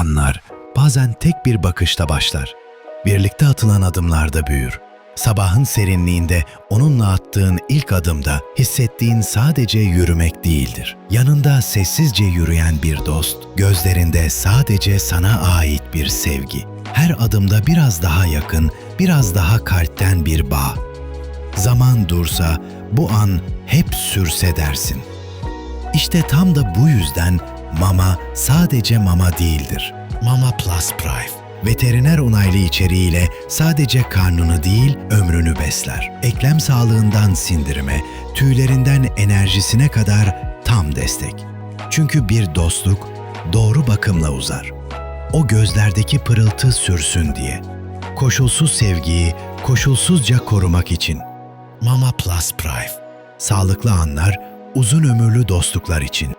anlar bazen tek bir bakışta başlar. Birlikte atılan adımlarda büyür. Sabahın serinliğinde onunla attığın ilk adımda hissettiğin sadece yürümek değildir. Yanında sessizce yürüyen bir dost, gözlerinde sadece sana ait bir sevgi. Her adımda biraz daha yakın, biraz daha kalpten bir bağ. Zaman dursa, bu an hep sürse dersin. İşte tam da bu yüzden mama sadece mama değildir. Mama Plus Prime. Veteriner onaylı içeriğiyle sadece karnını değil ömrünü besler. Eklem sağlığından sindirime, tüylerinden enerjisine kadar tam destek. Çünkü bir dostluk doğru bakımla uzar. O gözlerdeki pırıltı sürsün diye. Koşulsuz sevgiyi koşulsuzca korumak için. Mama Plus Prime. Sağlıklı anlar, uzun ömürlü dostluklar için.